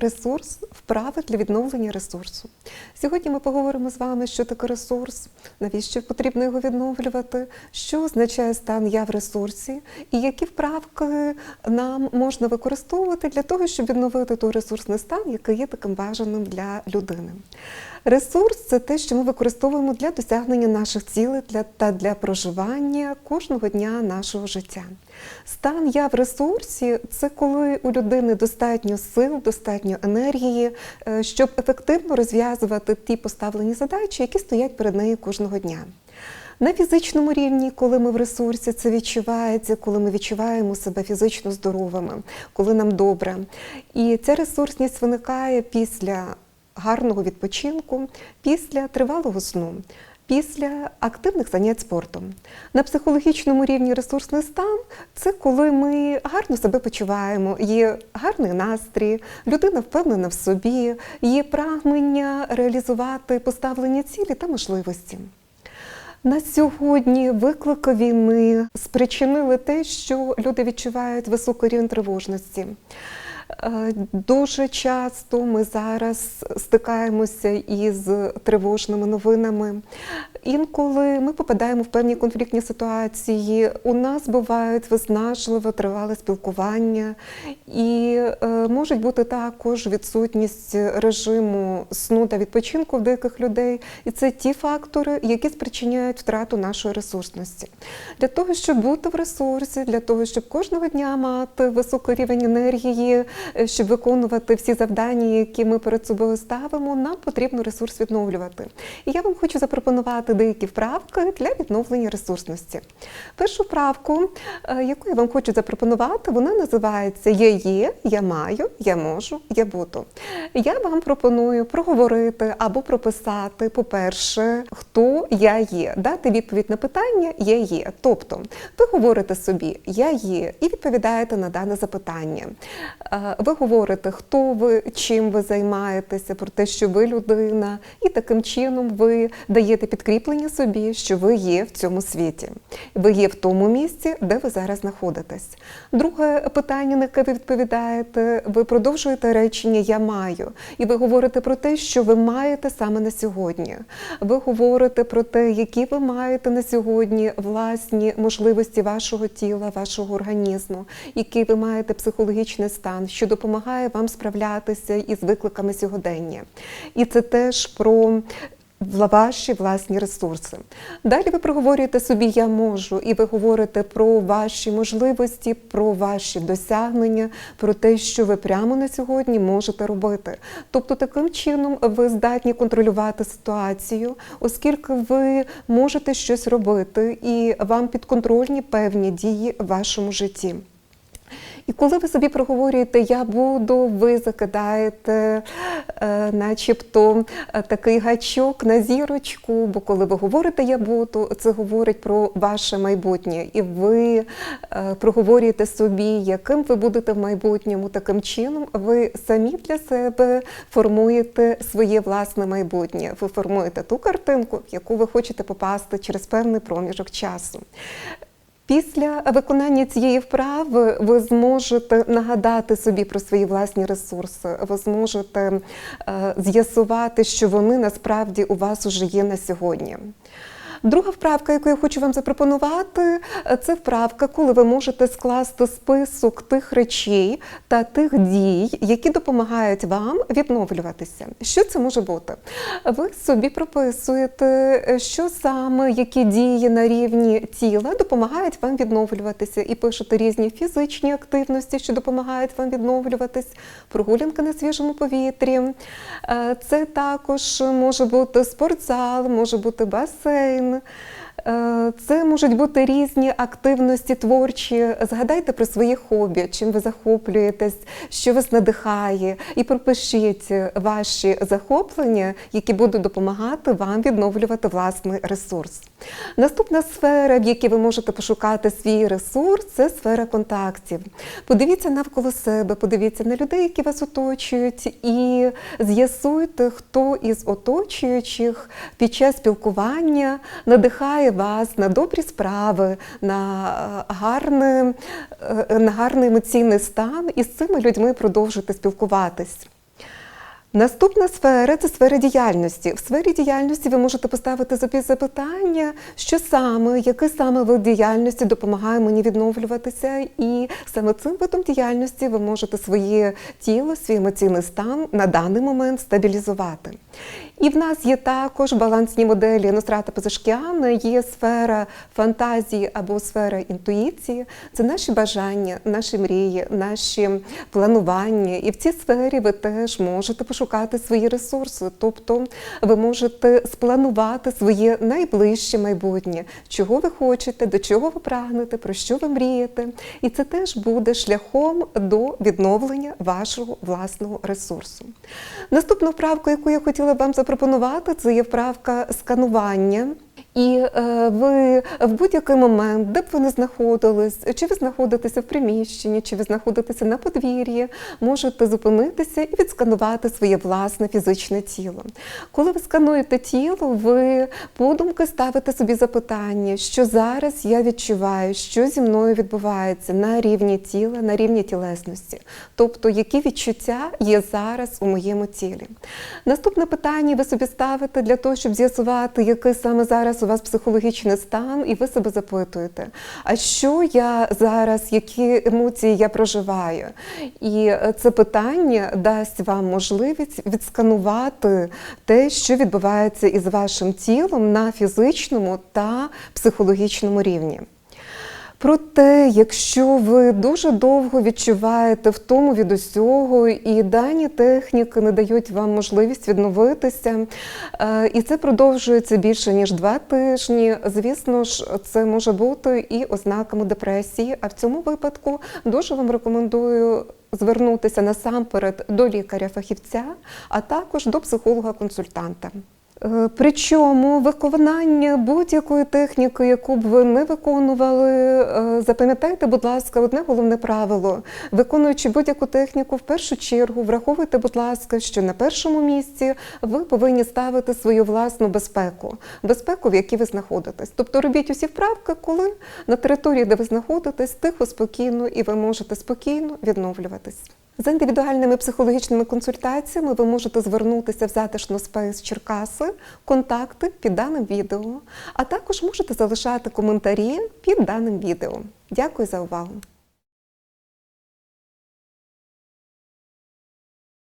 Ресурс вправи для відновлення ресурсу. Сьогодні ми поговоримо з вами, що таке ресурс, навіщо потрібно його відновлювати, що означає стан я в ресурсі, і які вправки нам можна використовувати для того, щоб відновити той ресурсний стан, який є таким бажаним для людини. Ресурс це те, що ми використовуємо для досягнення наших цілей для, та для проживання кожного дня нашого життя. Стан я в ресурсі це коли у людини достатньо сил, достатньо енергії, е, щоб ефективно розв'язувати ті поставлені задачі, які стоять перед нею кожного дня. На фізичному рівні, коли ми в ресурсі, це відчувається, коли ми відчуваємо себе фізично здоровими, коли нам добре. І ця ресурсність виникає після гарного відпочинку, після тривалого сну. Після активних занять спортом на психологічному рівні ресурсний стан це коли ми гарно себе почуваємо, є гарний настрій, людина впевнена в собі, є прагнення реалізувати поставлені цілі та можливості. На сьогодні виклики війни спричинили те, що люди відчувають високий рівень тривожності. Е, Дуже часто ми зараз стикаємося із тривожними новинами. Інколи ми попадаємо в певні конфліктні ситуації. У нас бувають виснажливе, тривале спілкування, і е, може бути також відсутність режиму сну та відпочинку в деяких людей. І це ті фактори, які спричиняють втрату нашої ресурсності. Для того, щоб бути в ресурсі, для того, щоб кожного дня мати високий рівень енергії, щоб виконувати всі завдання, які ми перед собою ставимо, нам потрібно ресурс відновлювати. І я вам хочу запропонувати деякі вправки для відновлення ресурсності. Першу вправку, е, яку я вам хочу запропонувати, вона називається Я є, я маю, я можу, я буду. Я вам пропоную проговорити або прописати, по-перше, хто я є, дати відповідь на питання Я є. Тобто, ви говорите собі Я є і відповідаєте на дане запитання. Е, Ви говорите, хто ви, чим ви займаєтеся, про те, що ви людина, і таким чином ви даєте підкріплення собі, що ви є в цьому світі. Ви є в тому місці, де ви зараз знаходитесь. Друге питання, на яке ви відповідаєте, ви продовжуєте речення Я маю, і ви говорите про те, що ви маєте саме на сьогодні. Ви говорите про те, які ви маєте на сьогодні власні можливості вашого тіла, вашого організму, який ви маєте психологічний стан, що допомагає вам справлятися із викликами сьогодення. І це теж про ваші власні ресурси. Далі ви проговорюєте собі Я можу, і ви говорите про ваші можливості, про ваші досягнення, про те, що ви прямо на сьогодні можете робити. Тобто, таким чином ви здатні контролювати ситуацію, оскільки ви можете щось робити, і вам підконтрольні певні дії в вашому житті. І коли ви собі проговорюєте Я буду, ви закидаєте, е, начебто, е, такий гачок на зірочку, бо коли ви говорите Я буду, це говорить про ваше майбутнє. І ви е, проговорюєте собі, яким ви будете в майбутньому, таким чином ви самі для себе формуєте своє власне майбутнє. Ви формуєте ту картинку, в яку ви хочете попасти через певний проміжок часу. Після виконання цієї вправи ви зможете нагадати собі про свої власні ресурси. Ви зможете е, з'ясувати, що вони насправді у вас уже є на сьогодні. Друга вправка, яку я хочу вам запропонувати, це вправка, коли ви можете скласти список тих речей та тих дій, які допомагають вам відновлюватися. Що це може бути? Ви собі прописуєте, що саме які дії на рівні тіла допомагають вам відновлюватися, і пишете різні фізичні активності, що допомагають вам відновлюватись, прогулянка на свіжому повітрі. Е, Це також може бути спортзал, може бути басейн. Е, Це можуть бути різні активності творчі. Згадайте про своє хобі, чим ви захоплюєтесь, що вас надихає, і пропишіть ваші захоплення, які будуть допомагати вам відновлювати власний ресурс. Наступна сфера, в якій ви можете пошукати свій ресурс, це сфера контактів. Подивіться навколо себе, подивіться на людей, які вас оточують, і з'ясуйте, хто із оточуючих під час спілкування надихає вас на добрі справи, на гарний, гарне, е, на гарний емоційний стан, і з цими людьми продовжити спілкуватись. Наступна сфера це сфера діяльності. В сфері діяльності ви можете поставити собі запитання, що саме, який саме вид діяльності допомагає мені відновлюватися, і саме цим видом діяльності ви можете своє тіло, свій емоційний стан на даний момент стабілізувати. І в нас є також балансні моделі Носрата Пазашкіана, є сфера фантазії або сфера інтуїції. Це наші бажання, наші мрії, наші планування. І в цій сфері ви теж можете пошукати свої ресурси. Тобто ви можете спланувати своє найближче майбутнє, чого ви хочете, до чого ви прагнете, про що ви мрієте. І це теж буде шляхом до відновлення вашого власного ресурсу. Наступну вправку, яку я хотіла вам запропонувати, це є вправка сканування. І е, ви в будь-який момент, де б ви не знаходились, чи ви знаходитеся в приміщенні, чи ви знаходитеся на подвір'ї, можете зупинитися і відсканувати своє власне фізичне тіло. Коли ви скануєте тіло, ви подумки ставите собі запитання, що зараз я відчуваю, що зі мною відбувається на рівні тіла, на рівні тілесності, тобто які відчуття є зараз у моєму тілі. Наступне питання ви собі ставите для того, щоб з'ясувати, який саме зараз вас психологічний стан, і ви себе запитуєте, а що я зараз, які емоції я проживаю? І це питання дасть вам можливість відсканувати те, що відбувається із вашим тілом на фізичному та психологічному рівні. Проте, якщо ви дуже довго відчуваєте втому від усього, і дані техніки не дають вам можливість відновитися, е, і це продовжується більше ніж два тижні. Звісно ж, це може бути і ознаками депресії. А в цьому випадку дуже вам рекомендую. Звернутися насамперед до лікаря-фахівця, а також до психолога-консультанта. Е, Причому виконання будь-якої техніки, яку б ви не виконували, е, запам'ятайте, будь ласка, одне головне правило. Виконуючи будь-яку техніку, в першу чергу враховуйте, будь ласка, що на першому місці ви повинні ставити свою власну безпеку, безпеку, в якій ви знаходитесь. Тобто робіть усі вправки, коли на території, де ви знаходитесь, тихо, спокійно, і ви можете спокійно відновлюватись. За індивідуальними психологічними консультаціями ви можете звернутися в затишну спейс Черкаси, контакти під даним відео, а також можете залишати коментарі під даним відео. Дякую за увагу!